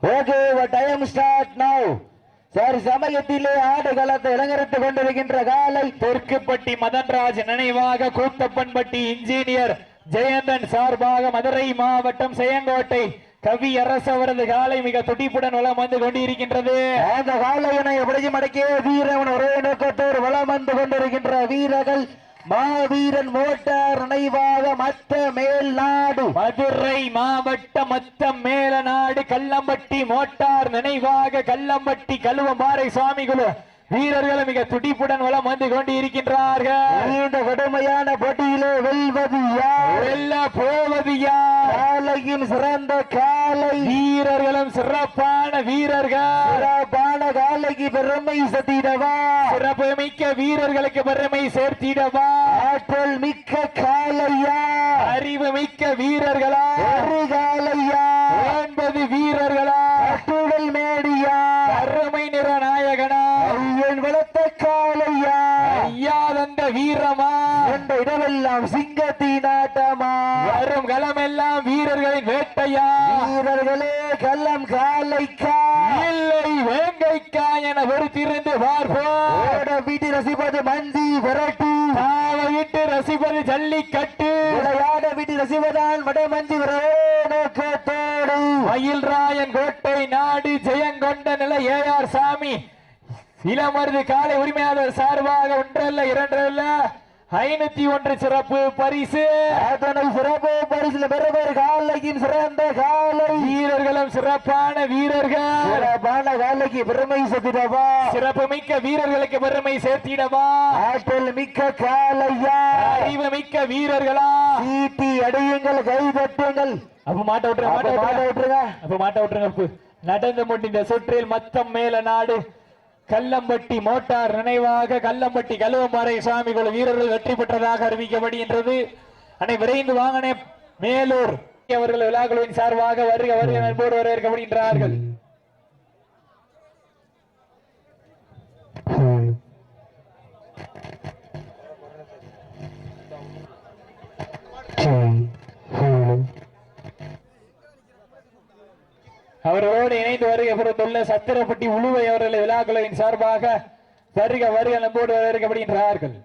Okay time start now sir சமயத்திலே ஆடுகளத்தை இளங்கரித்துக் கொண்டிருக்கின்ற காலை தெற்குப்பட்டி மதன்ராஜ் நினைவாக கூத்தப்பன்பட்டி இன்ஜினியர் ஜெயந்தன் சார்பாக மதுரை மாவட்டம் செயங்கோட்டை கவி அரசு அவரது காலை மிக துடிப்புடன் வளம் வந்து கொண்டிருக்கின்றது. அந்த காலையினை எப்படியும் அடக்கிய வீரவன் ஒரே நோக்கத்தோடு வளம் வந்து கொண்டிருக்கின்ற வீரர்கள் மாவீரன் மோட்டார் நினைவாக மத்த மேல் நாடு. மதுரை மாவட்டம் மொத்தம் மேலநாடு கல்லம்பட்டி மோட்டார் நினைவாக கல்லம்பட்டி கழுவம்பாறை சுவாமிகுழு வீரர்கள் மிக துடிப்புடன் வலம் வந்து கொண்டிருக்கின்றார்கள். இந்த கடுமையான போட்டியிலே வெல்வது யார்? வெல்ல போவது யார்? காலையின் சிறந்த காலை. வீரர்களும் சிறப்பான வீரர்கள். காலைக்கு பெருமை சத்திடவா சிறப்பு மிக்க வீரர்களுக்கு பெருமை சேர்த்திடவா? ஆற்றல் மிக்க காலையா அறிவு மிக்க வீரர்களா? ஒரு காலையா ஒன்பது வீரர்களா? கட்டுடல் மேடியா? அருமை நிற நாயகனா? ஐயன் வளர்த்த காலையா ஐயாதந்த வீரமா? என்ற இடமெல்லாம் சிங்கத்தின் ஆட்டமா? வரும் களமெல்லாம் வீரர்களின் வேட்டையா? வீரர்களே கள்ளம் காலைக்கா வேங்கைக்கா என பொறுத்திருந்து பார்ப்போம் வீட்டு ரசிப்பது மந்தி விரட்டி. விட்டு ரசிப்பது ஜல்லிக்கட்டு. விளையாட வீட்டு ரசிப்பதால் வடமஞ்சி விரே நோக்கத்தோடு. மயில்ராயன் கோட்டை நாடு ஜெயங்கொண்ட நிலை ஏஆர் சாமி. இளமருது காலை உரிமையாளர் சார்பாக ஒன்றல்ல இரண்டல்ல. ஐநூத்தி ஒன்று சிறப்பு பரிசு. அதனை சிறப்பு பரிசுல பெறுவர் காலையின் சிறந்த காலை. வீரர்களும் சிறப்பான வீரர்கள். சிறப்பான காலைக்கு பெருமை சத்திடவா சிறப்பு மிக்க வீரர்களுக்கு பெருமை சேர்த்திடவா. ஆற்றல் மிக்க காலையா. அறிவு மிக்க வீரர்களா. சீட்டி அடியுங்கள் கை தட்டுங்கள் அப்ப மாட்ட விட்டுருங்க. மாட்ட விட்டுருங்க. அப்ப மாட்ட விட்டுருங்க. நடந்து முடிந்த சுற்றில் மத்தம் மேல நாடு. கல்லம்பட்டி மோட்டார் நினைவாக கல்லம்பட்டி கல்வம்பாறை குழு வீரர்கள் வெற்றி பெற்றதாக அறிவிக்கப்படுகின்றது. அனை விரைந்து வாங்கனே மேலூர் அவர்கள் விழாக்குழுவின் சார்பாக வருக வருக நண்போடு வரவேற்கப்படுகின்றார்கள். அவர்களோடு இணைந்து வருகை புறத்துள்ள சத்திரப்பட்டி உழுவை அவர்களை விழாக்குழுவின் சார்பாக வருக வருக நம்போடு வரவேற்கப்படுகின்றார்கள்.